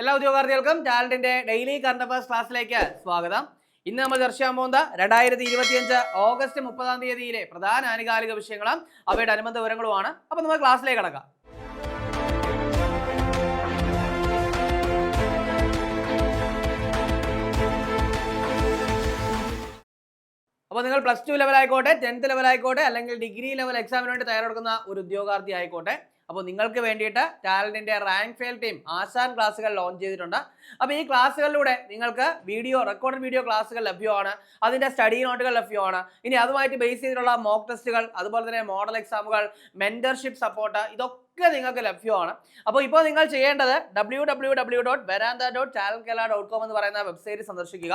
എല്ലാ ഉദ്യോഗാർത്ഥികൾക്കും ടാലന്റിന്റെ ഡെയിലി കറണ്ട് അഫയേഴ്സ് ക്ലാസ്സിലേക്ക് സ്വാഗതം. ഇന്ന് നമ്മൾ ചർച്ച ചെയ്യാൻ പോകുന്ന രണ്ടായിരത്തി ഇരുപത്തിയഞ്ച് ഓഗസ്റ്റ് മുപ്പതാം തീയതിയിലെ പ്രധാന ആനുകാലിക വിഷയങ്ങളും അവയുടെ അനുബന്ധ വിവരങ്ങളുമാണ്. അപ്പൊ നമ്മൾ ക്ലാസ്സിലേക്ക് കടക്കാം. അപ്പോൾ നിങ്ങൾ പ്ലസ് ടു ലെവൽ ആയിക്കോട്ടെ ടെൻത്ത് ലെവൽ ആയിക്കോട്ടെ അല്ലെങ്കിൽ ഡിഗ്രി ലെവൽ എക്സാമിന് വേണ്ടി തയ്യാറെടുക്കുന്ന ഒരു ഉദ്യോഗാർത്ഥി ആയിക്കോട്ടെ. അപ്പോൾ നിങ്ങൾക്ക് വേണ്ടിയിട്ട് ടാലന്റിന്റെ റാങ്ക് ഫെയിൽ ടീം ആശാൻ ക്ലാസ്സുകൾ ലോഞ്ച് ചെയ്തിട്ടുണ്ട്. അപ്പോൾ ഈ ക്ലാസ്സുകളിലൂടെ നിങ്ങൾക്ക് വീഡിയോ റെക്കോർഡ് വീഡിയോ ക്ലാസ്സുകൾ ലഭ്യമാണ്. അതിന്റെ സ്റ്റഡി നോട്ടുകൾ ലഭ്യമാണ്. ഇനി അതുമായിട്ട് ബേസ് ചെയ്തിട്ടുള്ള മോക്ക് ടെസ്റ്റുകൾ അതുപോലെ തന്നെ മോഡൽ എക്സാമുകൾ മെന്റർഷിപ്പ് സപ്പോർട്ട് ഇതൊക്കെ നിങ്ങൾക്ക് ലഭ്യമാണ്. അപ്പോൾ ഇപ്പോൾ നിങ്ങൾ ചെയ്യേണ്ടത് W W W dot Veranda dot Kerala dot com എന്ന് പറയുന്ന വെബ്സൈറ്റ് സന്ദർശിക്കുക.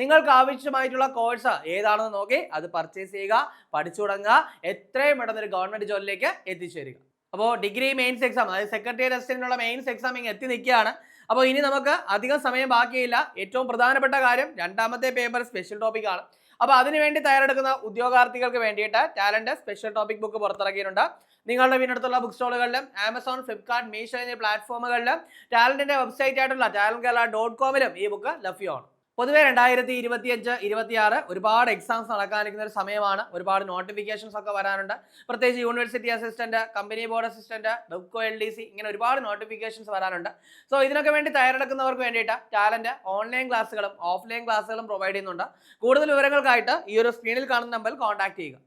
നിങ്ങൾക്ക് ആവശ്യമായിട്ടുള്ള കോഴ്സ് ഏതാണെന്ന് നോക്കി അത് പർച്ചേസ് ചെയ്യുക പഠിച്ചു തുടങ്ങുക എത്രയും പെട്ടെന്ന് ഒരു ഗവൺമെന്റ് ജോലിയിലേക്ക് എത്തിച്ചേരുക. അപ്പോൾ ഡിഗ്രി മെയിൻസ് എക്സാം അതായത് സെക്രട്ടറി അസിസ്റ്റന്റിനുള്ള മെയിൻസ് എക്സാം ഇങ്ങനെ എത്തി നിൽക്കുകയാണ്. അപ്പോൾ ഇനി നമുക്ക് അധികം സമയം ബാക്കിയില്ല. ഏറ്റവും പ്രധാനപ്പെട്ട കാര്യം രണ്ടാമത്തെ പേപ്പർ സ്പെഷ്യൽ ടോപ്പിക്കാണ് അപ്പോൾ അതിനുവേണ്ടി തയ്യാറെടുക്കുന്ന ഉദ്യോഗാർത്ഥികൾക്ക് വേണ്ടിയിട്ട് ടാലന്റ് സ്പെഷ്യൽ ടോപ്പിക് ബുക്ക് പുറത്തിറക്കിയിട്ടുണ്ട്. നിങ്ങളുടെ വീടിനടുത്തുള്ള ബുക്ക് സ്റ്റോളുകളിലും ആമസോൺ ഫ്ലിപ്കാർട്ട് മീഷോ എന്നീ പ്ലാറ്റ്ഫോമുകളിലും ടാലന്റിന്റെ വെബ്സൈറ്റ് ആയിട്ടുള്ള ടാലന്റ് കേരള ഡോട്ട് കോമിലും ഈ ബുക്ക് ലഭ്യമാണ്. പൊതുവെ രണ്ടായിരത്തി ഇരുപത്തിയഞ്ച് ഇരുപത്തിയാറ് ഒരുപാട് എക്സാംസ് നടക്കാനിരിക്കുന്ന ഒരു സമയമാണ്. ഒരുപാട് നോട്ടിഫിക്കേഷൻസ് ഒക്കെ വരാനുണ്ട്. പ്രത്യേകിച്ച് university assistant company board assistant ഡബ്കോ L D C ഇങ്ങനെ ഒരുപാട് നോട്ടിഫിക്കേഷൻസ് വരാനുണ്ട്. സോ ഇതിനൊക്കെ വേണ്ടി തയ്യാറെടുക്കുന്നവർക്ക് വേണ്ടിയിട്ട് ടാലന്റ് ഓൺലൈൻ ക്ലാസ്സുകളും ഓഫ്ലൈൻ ക്ലാസ്സുകളും പ്രൊവൈഡ് ചെയ്യുന്നുണ്ട്. കൂടുതൽ വിവരങ്ങൾക്കായിട്ട് ഈ ഒരു സ്ക്രീനിൽ കാണുന്ന നമ്പറിൽ കോൺടാക്ട് ചെയ്യുക.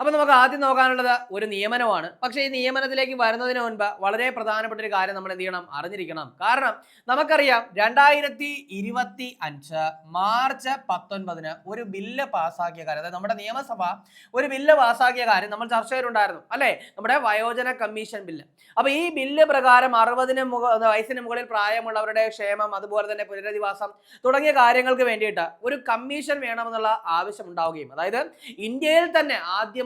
അപ്പൊ നമുക്ക് ആദ്യം നോക്കാനുള്ളത് ഒരു നിയമനമാണ്. പക്ഷേ ഈ നിയമനത്തിലേക്ക് വരുന്നതിന് മുൻപ് വളരെ പ്രധാനപ്പെട്ട ഒരു കാര്യം നമ്മൾ എന്ത് ചെയ്യണം? അറിഞ്ഞിരിക്കണം. കാരണം നമുക്കറിയാം രണ്ടായിരത്തി ഇരുപത്തി അഞ്ച് മാർച്ച് പത്തൊൻപതിന് ഒരു ബില്ല് പാസ്സാക്കിയ കാര്യം അതായത് നമ്മുടെ നിയമസഭ ഒരു ബില്ല് പാസ്സാക്കിയ കാര്യം നമ്മൾ ചർച്ച ചെയ്തിട്ടുണ്ടായിരുന്നു അല്ലേ? നമ്മുടെ വയോജന കമ്മീഷൻ ബില്ല്. അപ്പോൾ ഈ ബില്ല് പ്രകാരം അറുപതിന് മുക വയസ്സിന് മുകളിൽ പ്രായമുള്ളവരുടെ ക്ഷേമം അതുപോലെ തന്നെ പുനരധിവാസം തുടങ്ങിയ കാര്യങ്ങൾക്ക് വേണ്ടിയിട്ട് ഒരു കമ്മീഷൻ വേണമെന്നുള്ള ആവശ്യം ഉണ്ടാവുകയും അതായത് ഇന്ത്യയിൽ തന്നെ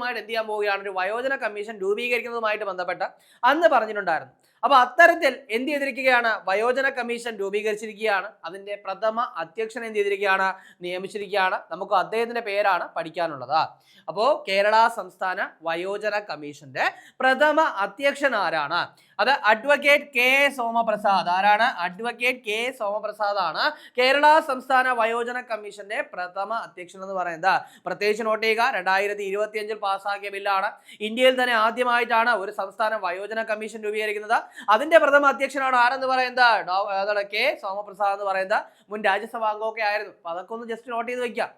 ആദ്യമായിട്ട് എന്ത് ചെയ്യാൻ പോവുകയാണ്? ഒരു വയോജന കമ്മീഷൻ രൂപീകരിക്കുന്നതുമായിട്ട് ബന്ധപ്പെട്ട് അന്ന് പറഞ്ഞിട്ടുണ്ടായിരുന്നു. അപ്പൊ അത്തരത്തിൽ എന്ത് ചെയ്തിരിക്കുകയാണ്? വയോജന കമ്മീഷൻ രൂപീകരിച്ചിരിക്കുകയാണ്. അതിന്റെ പ്രഥമ അധ്യക്ഷൻ എന്ത് ചെയ്തിരിക്കുകയാണ്? നിയമിച്ചിരിക്കുകയാണ്. നമുക്ക് അദ്ദേഹത്തിന്റെ പേരാണ് പഠിക്കാനുള്ളത്. അപ്പോ കേരള സംസ്ഥാന വയോജന കമ്മീഷന്റെ പ്രഥമ അധ്യക്ഷൻ ആരാണ്? അത് അഡ്വക്കേറ്റ് കെ സോമപ്രസാദ്. ആരാണ്? അഡ്വക്കേറ്റ് കെ സോമപ്രസാദ് ആണ് കേരള സംസ്ഥാന വയോജന കമ്മീഷന്റെ പ്രഥമ അധ്യക്ഷൻ എന്ന് പറയുന്നത്. പ്രത്യേകിച്ച് നോട്ട് ചെയ്യുക രണ്ടായിരത്തി ഇരുപത്തി അഞ്ചിൽ പാസ്സാക്കിയ ബില്ലാണ്. ഇന്ത്യയിൽ തന്നെ ആദ്യമായിട്ടാണ് ഒരു സംസ്ഥാന വയോജന കമ്മീഷൻ രൂപീകരിക്കുന്നത്. അതിന്റെ പ്രഥമ അധ്യക്ഷനാണ് ആരെന്ന് പറയുന്നത്? അതാണ് കെ. സോമപ്രസാദ് എന്ന് പറയുന്ന മുൻ രാജ്യസഭാംഗമൊക്കെ ആയിരുന്നു. അപ്പൊ അതൊക്കെ ഒന്ന് ജസ്റ്റ് നോട്ട് ചെയ്ത് വെക്കാം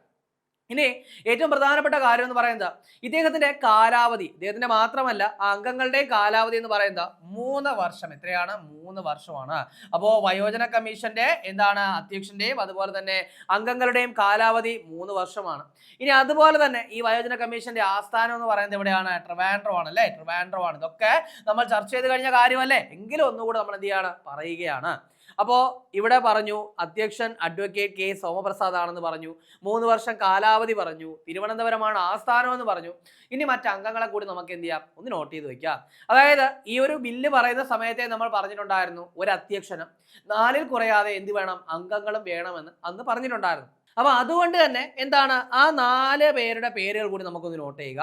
ഇനി ഏറ്റവും പ്രധാനപ്പെട്ട കാര്യം എന്ന് പറയുന്നത് ഇദ്ദേഹത്തിന്റെ കാലാവധി ഇദ്ദേഹത്തിന്റെ മാത്രമല്ല അംഗങ്ങളുടെ കാലാവധി എന്ന് പറയുന്നത് മൂന്ന് വർഷം. എത്രയാണ്? മൂന്ന് വർഷമാണ്. അപ്പോൾ വയോജന കമ്മീഷന്റെ എന്താണ്? അധ്യക്ഷന്റെയും അതുപോലെ തന്നെ അംഗങ്ങളുടെയും കാലാവധി മൂന്ന് വർഷമാണ്. ഇനി അതുപോലെ തന്നെ ഈ വയോജന കമ്മീഷന്റെ ആസ്ഥാനം എന്ന് പറയുന്നത് എവിടെയാണ്? ട്രിവാൻഡ്രോ ആണ് അല്ലേ? ട്രിവാൻഡ്രോ ആണ് ഇതൊക്കെ നമ്മൾ ചർച്ച ചെയ്ത് കഴിഞ്ഞ കാര്യമല്ലേ? എങ്കിലും ഒന്നുകൂടെ നമ്മൾ എന്ത് ചെയ്യാണ്? പറയുകയാണ്. അപ്പോൾ ഇവിടെ പറഞ്ഞു അധ്യക്ഷൻ അഡ്വക്കേറ്റ് കെ സോമപ്രസാദ് ആണെന്ന് പറഞ്ഞു മൂന്ന് വർഷം കാലാവധി പറഞ്ഞു തിരുവനന്തപുരമാണ് ആസ്ഥാനമെന്ന് പറഞ്ഞു. ഇനി മറ്റ് അംഗങ്ങളെ കൂടി നമുക്ക് എന്ത് ചെയ്യാം? ഒന്ന് നോട്ട് ചെയ്ത് വെക്കാം. അതായത് ഈ ഒരു ബില്ല് പറയുന്ന സമയത്തെ നമ്മൾ പറഞ്ഞിട്ടുണ്ടായിരുന്നു ഒരു അധ്യക്ഷനും. നാലിൽ കുറയാതെ എന്ത് വേണം? അംഗങ്ങളും വേണമെന്ന് അന്ന് പറഞ്ഞിട്ടുണ്ടായിരുന്നു. അപ്പൊ അതുകൊണ്ട് തന്നെ എന്താണ് ആ നാല് പേരുടെ പേരുകൾ കൂടി നമുക്കൊന്ന് നോട്ട് ചെയ്യുക.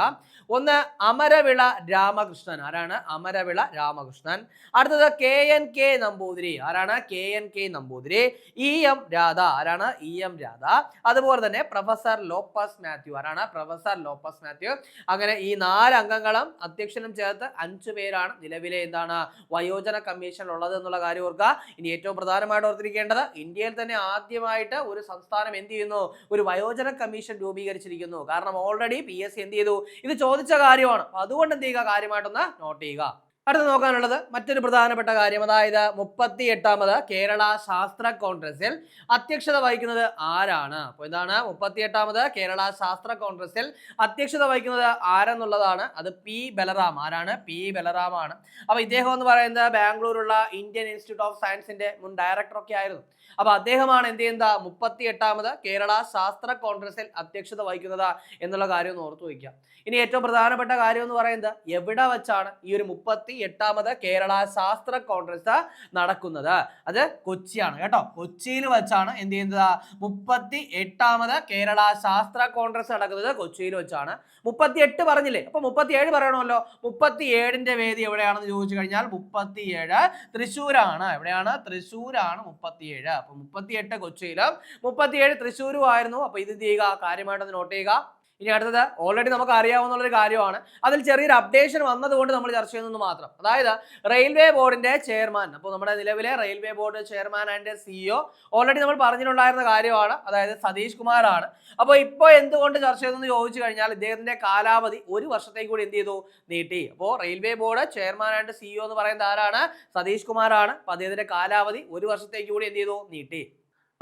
ഒന്ന് അമരവിള രാമകൃഷ്ണൻ. ആരാണ്? അമരവിള രാമകൃഷ്ണൻ. അടുത്തത് കെ എൻ കെ നമ്പൂതിരി. ആരാണ്? K N K Namboothiri. E M Radha. ആരാണ്? E M Radha. അതുപോലെ തന്നെ പ്രൊഫസർ ലോപ്പസ് മാത്യു. ആരാണ്? പ്രൊഫസർ ലോപ്പസ് മാത്യു. അങ്ങനെ ഈ നാല് അംഗങ്ങളും അധ്യക്ഷനും ചേർത്ത് അഞ്ചു പേരാണ് നിലവിലെ എന്താണ് വയോജന കമ്മീഷൻ ഉള്ളത് എന്നുള്ള കാര്യം ഓർക്കുക. ഇനി ഏറ്റവും പ്രധാനമായിട്ട് ഓർത്തിരിക്കേണ്ടത് ഇന്ത്യയിൽ തന്നെ ആദ്യമായിട്ട് ഒരു സംസ്ഥാനം എന്ത് ചെയ്യുന്നു ഒരു വയോജന കമ്മീഷൻ രൂപീകരിച്ചിരിക്കുന്നു. കാരണം ഓൾറെഡി പി എസ് സി എന്ത് ചെയ്തു? ഇത് ചോദിച്ച കാര്യമാണ്. അതുകൊണ്ട് എന്ത് ചെയ്യുക? കാര്യമായിട്ടൊന്ന് നോട്ട് ചെയ്യുക. അടുത്ത് നോക്കാനുള്ളത് മറ്റൊരു പ്രധാനപ്പെട്ട കാര്യം. അതായത് മുപ്പത്തി എട്ടാമത് കേരള ശാസ്ത്ര കോൺഗ്രസിൽ അധ്യക്ഷത വഹിക്കുന്നത് ആരാണ്? അപ്പോൾ ഇതാണ് മുപ്പത്തി എട്ടാമത് കേരള ശാസ്ത്ര കോൺഗ്രസിൽ അധ്യക്ഷത വഹിക്കുന്നത് ആരെന്നുള്ളതാണ്. അത് പി ബലറാം. ആരാണ്? പി ബലറാമാണ്. അപ്പോൾ ഇദ്ദേഹം എന്ന് പറയുന്നത് ബാംഗ്ലൂരുള്ള ഇന്ത്യൻ ഇൻസ്റ്റിറ്റ്യൂട്ട് ഓഫ് സയൻസിന്റെ മുൻ ഡയറക്ടറൊക്കെ ആയിരുന്നു. അപ്പോൾ അദ്ദേഹമാണ് എന്ത് ചെയ്യുന്നത്? മുപ്പത്തി എട്ടാമത് കേരള ശാസ്ത്ര കോൺഗ്രസിൽ അധ്യക്ഷത വഹിക്കുന്നത് എന്നുള്ള കാര്യം ഒന്ന് ഓർത്തു വയ്ക്കുക. ഇനി ഏറ്റവും പ്രധാനപ്പെട്ട കാര്യം എന്ന് പറയുന്നത് എവിടെ വെച്ചാണ് ഈ ഒരു മുപ്പത്തി എട്ടാമത് കേരള ശാസ്ത്ര കോൺഗ്രസ് നടക്കുന്നത്. അത് കൊച്ചിയാണ് കേട്ടോ. കൊച്ചിയിൽ വെച്ചാണ് എന്ത് ചെയ്യുന്നത്? മുപ്പത്തി എട്ടാമത് കേരള ശാസ്ത്ര കോൺഗ്രസ് നടക്കുന്നത് കൊച്ചിയിൽ വെച്ചാണ്. മുപ്പത്തി എട്ട് പറഞ്ഞില്ലേ? അപ്പൊ മുപ്പത്തി ഏഴ് പറയണമല്ലോ. മുപ്പത്തി ഏഴിന്റെ വേദി എവിടെയാണെന്ന് ചോദിച്ചു കഴിഞ്ഞാൽ മുപ്പത്തി ഏഴ് തൃശ്ശൂരാണ്. എവിടെയാണ്? തൃശ്ശൂരാണ് മുപ്പത്തിയേഴ്. അപ്പൊ മുപ്പത്തിയെട്ട് കൊച്ചിയിലും മുപ്പത്തിയേഴ് തൃശ്ശൂരും ആയിരുന്നു അപ്പൊ ഇത് ചെയ്യുക? കാര്യമായിട്ടൊന്ന് നോട്ട് ചെയ്യുക. ഇനി അടുത്തത് ഓൾറെഡി നമുക്ക് അറിയാവുന്ന ഒരു കാര്യമാണ്. അതിൽ ചെറിയൊരു അപ്ഡേഷൻ വന്നതുകൊണ്ട് നമ്മൾ ചർച്ച ചെയ്യുന്നത് മാത്രം. അതായത് റെയിൽവേ ബോർഡിന്റെ ചെയർമാൻ അപ്പോൾ നമ്മുടെ നിലവിലെ railway board chairman and CEO already നമ്മൾ പറഞ്ഞിട്ടുണ്ടായിരുന്ന കാര്യമാണ്. അതായത് സതീഷ് കുമാറാണ്. അപ്പോൾ ഇപ്പോൾ എന്തുകൊണ്ട് ചർച്ച ചെയ്തെന്ന് ചോദിച്ചു കഴിഞ്ഞാൽ ഇദ്ദേഹത്തിന്റെ കാലാവധി ഒരു വർഷത്തേക്ക് കൂടി എന്ത് ചെയ്തു? നീട്ടി. അപ്പോൾ railway board chairman and CEO എന്ന് പറയുന്നത് ആരാണ്? സതീഷ് കുമാറാണ്. അപ്പോൾ അദ്ദേഹത്തിന്റെ കാലാവധി ഒരു വർഷത്തേക്ക് കൂടി എന്ത് ചെയ്തു? നീട്ടി.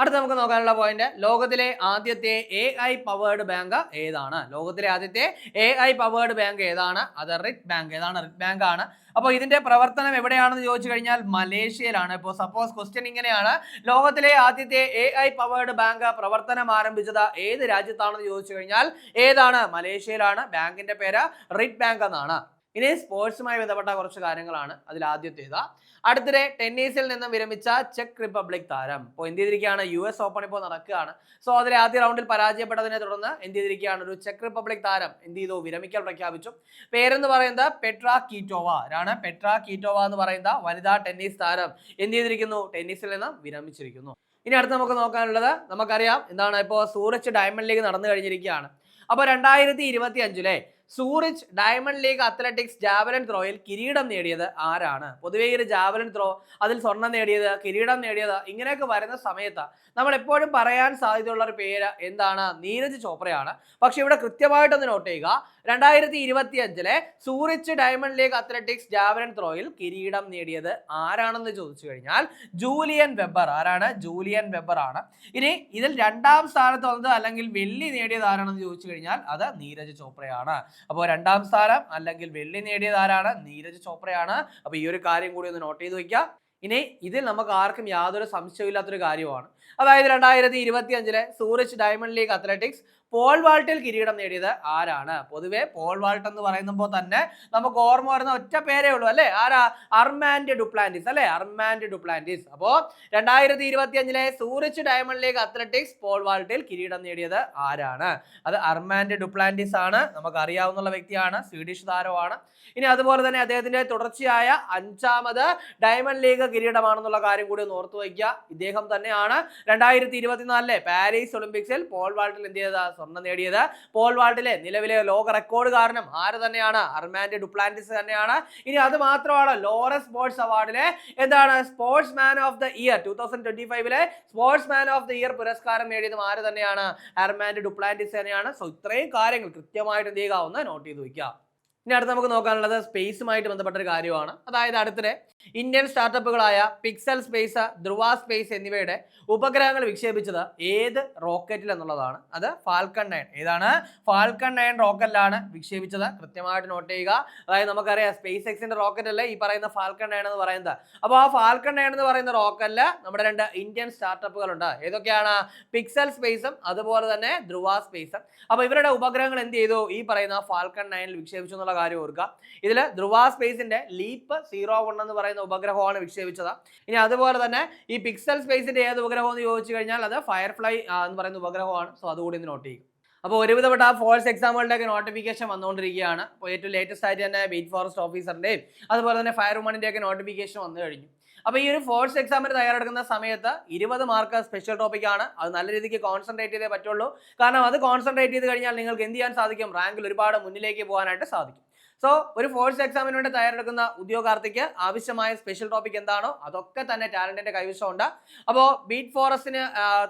അടുത്ത നമുക്ക് നോക്കാനുള്ള പോയിന്റ് ലോകത്തിലെ ആദ്യത്തെ എ ഐ പവേർഡ് ബാങ്ക് ഏതാണ്? ലോകത്തിലെ ആദ്യത്തെ എ ഐ പവേർഡ് ബാങ്ക് ഏതാണ്? അത് റിറ്റ് ബാങ്ക്. ഏതാണ്? റിറ്റ് ബാങ്ക് ആണ്. അപ്പോൾ ഇതിന്റെ പ്രവർത്തനം എവിടെയാണെന്ന് ചോദിച്ചു കഴിഞ്ഞാൽ മലേഷ്യയിലാണ്. ഇപ്പോൾ സപ്പോസ് ക്വസ്റ്റ്യൻ ഇങ്ങനെയാണ്. ലോകത്തിലെ ആദ്യത്തെ എ ഐ പവേർഡ് ബാങ്ക് പ്രവർത്തനം ആരംഭിച്ചത് ഏത് രാജ്യത്താണെന്ന് ചോദിച്ചു കഴിഞ്ഞാൽ ഏതാണ്? മലേഷ്യയിലാണ്. ബാങ്കിന്റെ പേര് റിറ്റ് ബാങ്ക് എന്നാണ്. ഇനി സ്പോർട്സുമായി ബന്ധപ്പെട്ട കുറച്ച് കാര്യങ്ങളാണ് അതിൽ ആദ്യത്തേത്. അടുത്തിടെ ടെന്നീസിൽ നിന്നും വിരമിച്ച ചെക്ക് റിപ്പബ്ലിക് താരം. ഇപ്പോൾ എന്ത് ചെയ്തിരിക്കുകയാണ്? യു എസ് ഓപ്പൺ ഇപ്പോൾ നടക്കുകയാണ്. സോ അതിലെ ആദ്യ റൗണ്ടിൽ പരാജയപ്പെട്ടതിനെ തുടർന്ന് എന്ത് ചെയ്തിരിക്കുകയാണ്? ഒരു ചെക്ക് റിപ്പബ്ലിക് താരം എന്ത് ചെയ്തു? വിരമിക്കൽ പ്രഖ്യാപിച്ചു. പേരെന്ന് പറയുന്നത് പെട്ര കീറ്റോവ ഇതാണ് പെട്ര കീറ്റോവ എന്ന് പറയുന്ന വനിതാ ടെന്നീസ് താരം എന്ത് ചെയ്തിരിക്കുന്നു? ടെന്നീസിൽ നിന്ന് വിരമിച്ചിരിക്കുന്നു. ഇനി അടുത്ത് നമുക്ക് നോക്കാനുള്ളത് നമുക്കറിയാം. എന്താണ് ഇപ്പോൾ സൂറച്ച് ഡയമണ്ട് ലീഗ് നടന്നു കഴിഞ്ഞിരിക്കുകയാണ്. അപ്പോൾ രണ്ടായിരത്തി ഇരുപത്തി അഞ്ചിലെ Zurich Diamond League athletics javelin ത്രോയിൽ കിരീടം നേടിയത് ആരാണ്? പൊതുവേ ഈ ഒരു ജാവലൻ ത്രോ അതിൽ സ്വർണം നേടിയത് കിരീടം നേടിയത് ഇങ്ങനെയൊക്കെ വരുന്ന സമയത്ത് നമ്മൾ എപ്പോഴും പറയാൻ സാധ്യതയുള്ള ഒരു പേര് എന്താണ്? നീരജ് ചോപ്രയാണ്. പക്ഷെ ഇവിടെ കൃത്യമായിട്ടൊന്ന് നോട്ട് ചെയ്യുക. രണ്ടായിരത്തി ഇരുപത്തി അഞ്ചിലെ Zurich Diamond League athletics javelin ത്രോയിൽ കിരീടം നേടിയത് ആരാണെന്ന് ചോദിച്ചു കഴിഞ്ഞാൽ ജൂലിയൻ വെബർ. ആരാണ്? ജൂലിയൻ വെബർ ആണ്. ഇനി ഇതിൽ രണ്ടാം സ്ഥാനത്ത് വന്നത് അല്ലെങ്കിൽ വെള്ളി നേടിയത് ആരാണെന്ന് ചോദിച്ചു കഴിഞ്ഞാൽ അത് നീരജ് ചോപ്രയാണ്. അപ്പോൾ രണ്ടാം സ്ഥാനം അല്ലെങ്കിൽ വെള്ളി നേടിയത് ആരാണ്? നീരജ് ചോപ്രയാണ്. അപ്പോൾ ഈ ഒരു കാര്യം കൂടി ഒന്ന് നോട്ട് ചെയ്ത് വയ്ക്കുക. ഇനി ഇതിൽ നമുക്ക് ആർക്കും യാതൊരു സംശയമില്ലാത്തൊരു കാര്യമാണ് അതായത് രണ്ടായിരത്തി ഇരുപത്തി അഞ്ചിലെ Zurich Diamond League athletics pole വാൾട്ടിൽ കിരീടം നേടിയത് ആരാണ്? പൊതുവെ പോൾ വാൾട്ട് എന്ന് പറയുമ്പോൾ തന്നെ നമുക്ക് ഓർമ്മ വരുന്ന ഒറ്റ പേരേ ഉള്ളൂ അല്ലേ? ആരാ? അർമാൻഡ് ഡുപ്ലാന്റിസ് അല്ലേ? Armand Duplantis. അപ്പോൾ രണ്ടായിരത്തി ഇരുപത്തി അഞ്ചിലെ Zurich Diamond League athletics pole വാൾട്ടിൽ കിരീടം നേടിയത് ആരാണ്? അത് അർമാൻഡ് ഡുപ്ലാന്റിസ് ആണ്. നമുക്ക് അറിയാവുന്ന വ്യക്തിയാണ് സ്വീഡിഷ് താരമാണ് ഇനി അതുപോലെ തന്നെ അദ്ദേഹത്തിന്റെ തുടർച്ചയായ അഞ്ചാമത് ഡയമണ്ട് ലീഗ് കിരീടമാണെന്നുള്ള കാര്യം കൂടി ഒന്ന് ഓർത്തു വയ്ക്കുക. ഇദ്ദേഹം തന്നെയാണ് രണ്ടായിരത്തി ഇരുപത്തിനാലിലെ പാരീസ് ഒളിമ്പിക്സിൽ പോൾ വാൾട്ടിൽ എന്ത് ചെയ്തത്? സ്വർണം നേടിയത്. പോൾ വാൾട്ടിലെ നിലവിലെ ലോക റെക്കോർഡ് കാരണം ആര് തന്നെയാണ്? അർമാൻഡ് ഡുപ്ലാന്റിസ് തന്നെയാണ്. ഇനി അത് മാത്രമാണ് ലോറസ് സ്പോർട്സ് അവാർഡിലെ എന്താണ്? Sports man of the year. Two thousand twenty ഫൈവിലെ sports man of the year പുരസ്കാരം നേടിയതും ആര് തന്നെയാണ്? അർമാൻഡ് ഡുപ്ലാന്റിസ് തന്നെയാണ്. സോ ഇത്രയും കാര്യങ്ങൾ കൃത്യമായിട്ട് എന്ത് ചെയ്യുക? ഒന്ന് നോട്ട് ചെയ്ത് വയ്ക്കുക. ഇനി അടുത്ത് നമുക്ക് നോക്കാനുള്ളത് സ്പേസുമായിട്ട് ബന്ധപ്പെട്ട ഒരു കാര്യമാണ്. അതായത് അടുത്തിടെ ഇന്ത്യൻ സ്റ്റാർട്ടപ്പുകളായ പിക്സൽ സ്പേസ് ധ്രുവ സ്പേസ് എന്നിവയുടെ ഉപഗ്രഹങ്ങൾ വിക്ഷേപിച്ചത് ഏത് റോക്കറ്റിൽ എന്നുള്ളതാണ്. അത് ഫാൽക്കൺ നയൻ ഏതാണ്? ഫാൽക്കൺ നയൻ റോക്കറ്റിലാണ് വിക്ഷേപിച്ചത്. കൃത്യമായിട്ട് നോട്ട് ചെയ്യുക. അതായത് നമുക്കറിയാം സ്പേസ് എക്സിന്റെ റോക്കറ്റ് അല്ലേ ഈ പറയുന്ന ഫാൽക്കൺ നയൻ എന്ന് പറയുന്നത്. അപ്പോൾ ആ ഫാൽക്കൺ നയൻ എന്ന് പറയുന്ന റോക്കറ്റിൽ നമ്മുടെ രണ്ട് ഇന്ത്യൻ സ്റ്റാർട്ടപ്പുകളുണ്ട് ഏതൊക്കെയാണ്? പിക്സൽ സ്പേസും അതുപോലെ തന്നെ ധ്രുവ സ്പേസും അപ്പോൾ ഇവരുടെ ഉപഗ്രഹങ്ങൾ എന്ത് ചെയ്തു? ഈ പറയുന്ന ഫാൽക്കൺ നയനിൽ വിക്ഷേപിച്ചു എന്നുള്ള കാര്യം ഓർക്കുക. ഇതിൽ ധ്രുവ സ്പേസിന്റെ ലീപ്പ് സീറോ വൺ എന്ന് പറയുന്ന ഉപഗ്രഹമാണ് വിക്ഷേപിച്ചത്. ഇനി അതുപോലെ തന്നെ ഈ പിക്സൽ സ്പേസിന്റെ ഏത് ഉപഗ്രഹം എന്ന് ചോദിച്ചു കഴിഞ്ഞാൽ അത് ഫയർഫ്ലൈ എന്ന് പറയുന്ന ഉപഗ്രഹമാണ്. സോ അതുകൂടി ഒന്ന് നോട്ട് ചെയ്യും അപ്പോൾ ഒരുവിധപ്പെട്ട ആ ഫോഴ്സ് എക്സാമുകളുടെയൊക്കെ നോട്ടിഫിക്കേഷൻ വന്നുകൊണ്ടിരിക്കുകയാണ്. അപ്പോൾ ഏറ്റവും ലേറ്റസ്റ്റ് ആയിട്ട് തന്നെ ബീറ്റ് ഫോറസ്റ്റ് ഓഫീസറിന്റെയും അതുപോലെ തന്നെ ഫയർ വുമണിന്റെയൊക്കെ നോട്ടിഫിക്കേഷൻ വന്നു കഴിഞ്ഞു. അപ്പോൾ ഈ ഒരു ഫോഴ്സ് എക്സാമിന് തയ്യാറെടുക്കുന്ന സമയത്ത് ഇരുപത് മാർക്ക് സ്പെഷ്യൽ ടോപ്പിക്കാണ് അത് നല്ല രീതിക്ക് കോൺസെൻട്രേറ്റ് ചെയ്തേ പറ്റുള്ളൂ. കാരണം അത് കോൺസെൻട്രേറ്റ് ചെയ്ത് കഴിഞ്ഞാൽ നിങ്ങൾക്ക് എന്ത് ചെയ്യാൻ സാധിക്കും? റാങ്കിൽ ഒരുപാട് മുന്നിലേക്ക് പോകാനായിട്ട് സാധിക്കും. സോ ഒരു ഫോഴ്സ് എക്സാമിന് വേണ്ടി തയ്യാറെടുക്കുന്ന ഉദ്യോഗാർത്ഥിക്ക് ആവശ്യമായ സ്പെഷ്യൽ ടോപ്പിക് എന്താണോ അതൊക്കെ തന്നെ ടാലന്റിന്റെ കൈവശമുണ്ട്. അപ്പോൾ ബീറ്റ് ഫോറസ്റ്റിന്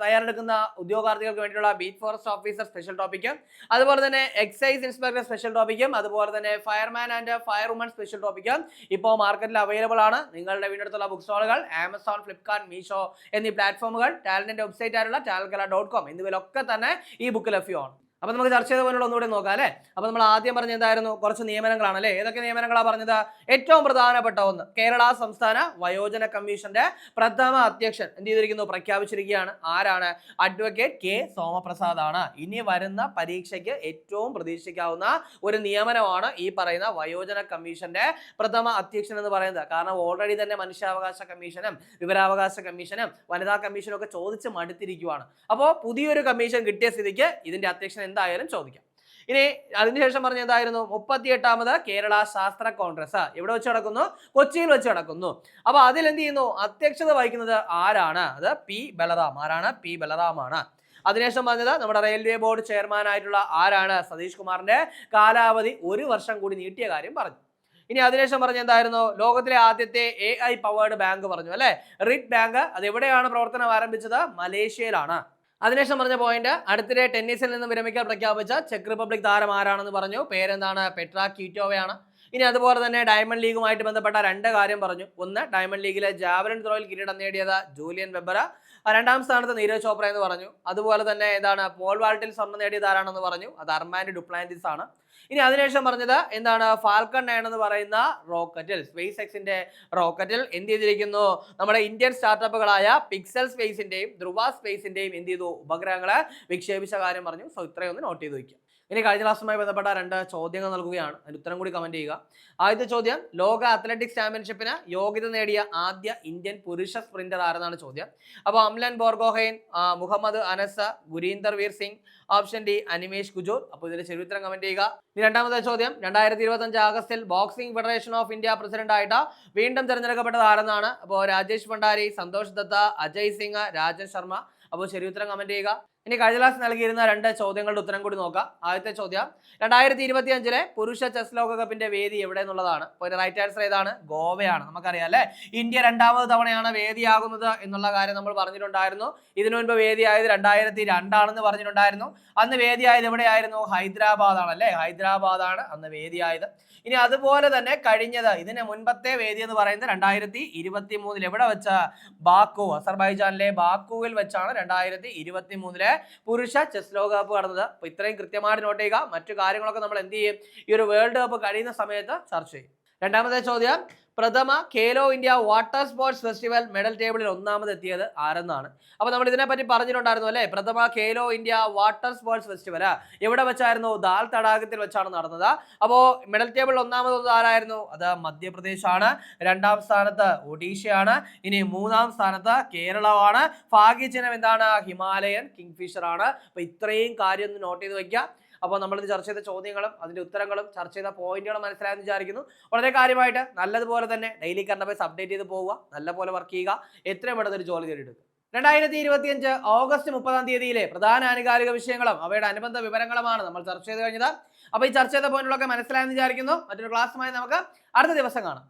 തയ്യാറെടുക്കുന്ന ഉദ്യോഗാർത്ഥികൾക്ക് വേണ്ടിയുള്ള ബീറ്റ് ഫോറസ്റ്റ് ഓഫീസർ സ്പെഷ്യൽ ടോപ്പിക്കും അതുപോലെ തന്നെ എക്സൈസ് ഇൻസ്പെക്ടർ സ്പെഷ്യൽ ടോപ്പിക്കും അതുപോലെ തന്നെ fireman and fire woman special ടോപ്പിക്കും ഇപ്പോൾ മാർക്കറ്റിൽ അവൈലബിൾ ആണ്. നിങ്ങളുടെ വീടിനടുത്തുള്ള ബുക്ക് സ്റ്റോളുകൾ ആമസോൺ ഫ്ലിപ്കാർട്ട് മീഷോ എന്നീ പ്ലാറ്റ്ഫോമുകൾ ടാലന്റിന്റെ വെബ്സൈറ്റ് ആയിട്ടുള്ള ടാലകല ഡോട്ട് കോം എന്നിവയിലൊക്കെ തന്നെ ഈ ബുക്ക് ലഭ്യമാണ്. അപ്പൊ നമുക്ക് ചർച്ച ചെയ്ത പോലുള്ള ഒന്നുകൂടി നോക്കാം അല്ലേ? അപ്പൊ നമ്മൾ ആദ്യം പറഞ്ഞ എന്തായിരുന്നു? കുറച്ച് നിയമനങ്ങളാണ് അല്ലേ? ഏതൊക്കെ നിയമനങ്ങളാണ് പറഞ്ഞത്? ഏറ്റവും പ്രധാനപ്പെട്ട ഒന്ന് കേരള സംസ്ഥാന വയോജന കമ്മീഷന്റെ പ്രഥമ അധ്യക്ഷൻ എന്ത് ചെയ്തിരിക്കുന്നു? പ്രഖ്യാപിച്ചിരിക്കുകയാണ്. ആരാണ്? അഡ്വക്കേറ്റ് കെ സോമപ്രസാദ് ആണ് ഇനി വരുന്ന പരീക്ഷയ്ക്ക് ഏറ്റവും പ്രതീക്ഷിക്കാവുന്ന ഒരു നിയമനമാണ് ഈ പറയുന്ന വയോജന കമ്മീഷന്റെ പ്രഥമ അധ്യക്ഷൻ എന്ന് പറയുന്നത്. കാരണം ഓൾറെഡി തന്നെ മനുഷ്യാവകാശ കമ്മീഷനും വിവരാവകാശ കമ്മീഷനും വനിതാ കമ്മീഷനും ഒക്കെ ചോദിച്ച് മടുത്തിരിക്കുവാണ്. അപ്പോൾ പുതിയൊരു കമ്മീഷൻ കിട്ടിയ സ്ഥിതിക്ക് ഇതിന്റെ അധ്യക്ഷൻ എന്തായാലും ചോദിക്കാം. ഇനി അതിനുശേഷം പറഞ്ഞ എന്തായിരുന്നു? മുപ്പത്തി എട്ടാമത് കേരള ശാസ്ത്ര കോൺഗ്രസ്. എവിടെ വെച്ച് നടക്കുന്നു കൊച്ചിയിൽ വെച്ച് നടക്കുന്നു. അപ്പൊ അതിൽ എന്ത് ചെയ്യുന്നു? അധ്യക്ഷത വഹിക്കുന്നത് ആരാണ്? അത് പി ബലറാം. ആരാണ്? പി ബലറാമാണ്. അതിനുശേഷം പറഞ്ഞത് നമ്മുടെ റെയിൽവേ ബോർഡ് ചെയർമാൻ ആയിട്ടുള്ള ആരാണ്? സതീഷ് കുമാറിന്റെ കാലാവധി ഒരു വർഷം കൂടി നീട്ടിയ കാര്യം പറഞ്ഞു. ഇനി അതിനുശേഷം പറഞ്ഞ എന്തായിരുന്നു? ലോകത്തിലെ ആദ്യത്തെ എ ഐ പവേർഡ് ബാങ്ക് പറഞ്ഞു അല്ലെ? റിറ്റ് ബാങ്ക് അത് എവിടെയാണ് പ്രവർത്തനം ആരംഭിച്ചത്? മലേഷ്യയിലാണ്. അതിനുശേഷം പറഞ്ഞ പോയിന്റ് അടുത്തിടെ ടെന്നീസിൽ നിന്ന് വിരമിക്കാൻ പ്രഖ്യാപിച്ച ചെക്ക് റിപ്പബ്ലിക് താരം ആരാണെന്ന് പറഞ്ഞു. പേരെന്താണ്? പെട്ര കീറ്റോവയാണ്. ഇനി അതുപോലെ തന്നെ ഡയമണ്ട് ലീഗുമായിട്ട് ബന്ധപ്പെട്ട രണ്ട് കാര്യം പറഞ്ഞു. ഒന്ന് ഡയമണ്ട് ലീഗിലെ ജാവലിൻ ത്രോയിൽ കിരീടം നേടിയത് ജൂലിയൻ വെബറ രണ്ടാം സ്ഥാനത്ത് നീരജ് ചോപ്ര എന്ന് പറഞ്ഞു. അതുപോലെ തന്നെ എന്താണ് പോൾ വാൾട്ടിൽ സ്വർണം നേടിയത് ആരാണെന്ന് പറഞ്ഞു. അത് അർമാൻഡ് ഡുപ്ലാന്റിസ് ആണ് ഇനി അതിനുശേഷം പറഞ്ഞത് എന്താണ്? ഫാൽക്കൺ നയൻ എന്ന് പറയുന്ന റോക്കറ്റിൽ സ്പേസ് എക്സിന്റെ റോക്കറ്റിൽ എന്ത് ചെയ്തിരിക്കുന്നു? നമ്മുടെ ഇന്ത്യൻ സ്റ്റാർട്ടപ്പുകളായ പിക്സൽ സ്പേസിന്റെയും ധ്രുവ സ്പേസിന്റെയും എന്ത് ചെയ്തു? ഉപഗ്രഹങ്ങളെ വിക്ഷേപിച്ച കാര്യം പറഞ്ഞു. സോ ഒന്ന് നോട്ട് ചെയ്ത് വയ്ക്കുക ഇനി കഴിഞ്ഞ ക്ലാസ്സുമായി ബന്ധപ്പെട്ട രണ്ട് ചോദ്യങ്ങൾ നൽകുകയാണ്. അതിന് ഉത്തരം കൂടി കമന്റ് ചെയ്യുക. ആദ്യത്തെ ചോദ്യം ലോക അത്ലറ്റിക്സ് ചാമ്പ്യൻഷിപ്പിന് യോഗ്യത നേടിയ ആദ്യ ഇന്ത്യൻ പുരുഷ സ്പ്രിന്റർ ആരെന്നാണ് ചോദ്യം? അപ്പോൾ Amlan Borgohain Muhammed Anas Gurindervir Singh option D Animesh Kujur അപ്പോൾ ഇതിന്റെ ശരി ഉത്തരം കമന്റ് ചെയ്യുക. ഇനി രണ്ടാമത്തെ ചോദ്യം. രണ്ടായിരത്തി ഇരുപത്തഞ്ച് ആഗസ്റ്റിൽ boxing federation of India president ആയിട്ട് വീണ്ടും തിരഞ്ഞെടുക്കപ്പെട്ടത് ആരെന്നാണ് അപ്പോൾ രാജേഷ് ഭണ്ഡാരി സന്തോഷ് ദത്ത അജയ് സിംഗ് രാജൻ ശർമ്മ. അപ്പോൾ ഉത്തരം കമന്റ് ചെയ്യുക. ഇനി കഴിഞ്ഞ ക്ലാസ് നൽകിയിരുന്ന രണ്ട് ചോദ്യങ്ങളുടെ ഉത്തരം കൂടി നോക്കാം. ആദ്യത്തെ ചോദ്യം രണ്ടായിരത്തി ഇരുപത്തി അഞ്ചിലെ പുരുഷ ചെസ് ലോകകപ്പിന്റെ വേദി എവിടെ എന്നുള്ളതാണ്. അപ്പോൾ റൈറ്റ് ആൻസർ ഏതാണ്? ഗോവയാണ്. നമുക്കറിയാം അല്ലേ? ഇന്ത്യ രണ്ടാമത് തവണയാണ് വേദിയാകുന്നത് എന്നുള്ള കാര്യം നമ്മൾ പറഞ്ഞിട്ടുണ്ടായിരുന്നു. ഇതിനു മുൻപ് വേദിയായത് രണ്ടായിരത്തി രണ്ടാണെന്ന് പറഞ്ഞിട്ടുണ്ടായിരുന്നു. അന്ന് വേദിയായത് എവിടെയായിരുന്നു? ഹൈദരാബാദ് ആണ് അല്ലേ? ആണ് അന്ന് വേദിയായത്. ഇനി അതുപോലെ തന്നെ കഴിഞ്ഞത് ഇതിന് മുൻപത്തെ വേദി എന്ന് പറയുന്നത് രണ്ടായിരത്തി ഇരുപത്തി മൂന്നിൽ എവിടെ വെച്ച? ബാക്കു അസർബൈജാനിലെ ബാക്കുവിൽ വെച്ചാണ് രണ്ടായിരത്തി ഇരുപത്തി മൂന്നിലെ പുരുഷ ചെസ് ലോകകപ്പ് നടന്നത്. അപ്പൊ ഇത്രയും കൃത്യമായിട്ട് നോട്ട് ചെയ്യുക. മറ്റു കാര്യങ്ങളൊക്കെ നമ്മൾ എന്ത് ചെയ്യും? ഈ ഒരു വേൾഡ് കപ്പ് കഴിയുന്ന സമയത്ത് ചർച്ച ചെയ്യും. രണ്ടാമത്തെ ചോദ്യം പ്രഥമ Khelo India water sports festival medal ടേബിളിൽ ഒന്നാമത് എത്തിയത് ആരെന്നാണ്? അപ്പോൾ നമ്മൾ ഇതിനെപ്പറ്റി പറഞ്ഞിട്ടുണ്ടായിരുന്നു അല്ലേ? പ്രഥമ Khelo India water sports festival എവിടെ വെച്ചായിരുന്നു? ദാൽ തടാകത്തിൽ വെച്ചാണ് നടന്നത്. അപ്പോൾ മെഡൽ ടേബിളിൽ ഒന്നാമത് ആരായിരുന്നു? അത് മധ്യപ്രദേശ് ആണ് രണ്ടാം സ്ഥാനത്ത് ഒഡീഷയാണ്. ഇനി മൂന്നാം സ്ഥാനത്ത് കേരളമാണ്. ഭാഗ്യചിഹ്നം എന്താണ്? ഹിമാലയൻ കിങ് ഫിഷർ ആണ് അപ്പോൾ ഇത്രയും കാര്യം ഒന്ന് നോട്ട് ചെയ്ത് വെക്കുക. അപ്പോൾ നമ്മളിത് ചർച്ച ചെയ്ത ചോദ്യങ്ങളും അതിന്റെ ഉത്തരങ്ങളും ചർച്ച ചെയ്ത പോയിന്റുകളും മനസ്സിലായെന്ന് വിചാരിക്കുന്നു. വളരെ കാര്യമായിട്ട് നല്ലതുപോലെ തന്നെ ഡെയിലി കറണ്ട് അഫയർസ് അപ്ഡേറ്റ് ചെയ്ത് പോവുക. നല്ലപോലെ വർക്ക് ചെയ്യുക. എത്രയും പെട്ടെന്ന് ഒരു ജോലി നേടിയെടുക്കുക. രണ്ടായിരത്തി ഇരുപത്തിയഞ്ച് ഓഗസ്റ്റ് മുപ്പതാം തീയതിയിലെ പ്രധാന ആനുകാലിക വിഷയങ്ങളും അവയുടെ അനുബന്ധ വിവരങ്ങളുമാണ് നമ്മൾ ചർച്ച ചെയ്ത് കഴിഞ്ഞത്. അപ്പോൾ ഈ ചർച്ച ചെയ്ത പോയിന്റുകളൊക്കെ മനസ്സിലായെന്ന് വിചാരിക്കുന്നു. മറ്റൊരു ക്ലാസ്സുമായി നമുക്ക് അടുത്ത ദിവസം കാണാം.